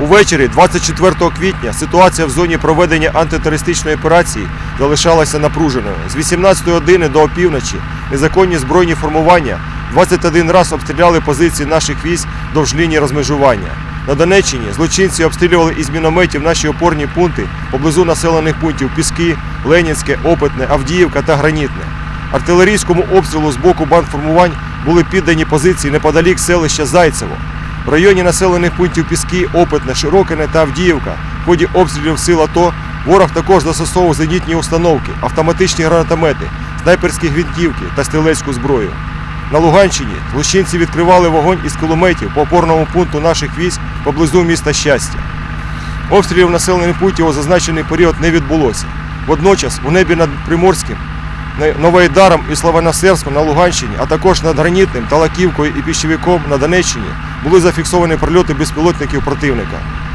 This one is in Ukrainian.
Увечері 24 квітня ситуація в зоні проведення антитерористичної операції залишалася напруженою. З 18 години до опівночі незаконні збройні формування 21 раз обстріляли позиції наших військ довж лінії розмежування. На Донеччині злочинці обстрілювали із мінометів наші опорні пункти поблизу населених пунктів Піски, Ленінське, Опитне, Авдіївка та Гранітне. Артилерійському обстрілу з боку бандформувань були піддані позиції неподалік селища Зайцево. В районі населених пунктів Піски, Опитне, Широкине та Авдіївка в ході обстрілів сил АТО ворог також застосовував зенітні установки, автоматичні гранатомети, снайперські гвинтівки та стрілецьку зброю. На Луганщині злочинці відкривали вогонь із кулеметів по опорному пункту наших військ поблизу міста Щастя. Обстрілів населених пунктів у зазначений період не відбулося. Водночас у небі над Приморським, Новоайдаром і Славяносерськом на Луганщині, а також над Гранітним, Талаківкою і Піщевиком на Донеччині були зафіксовані прильоти безпілотників противника.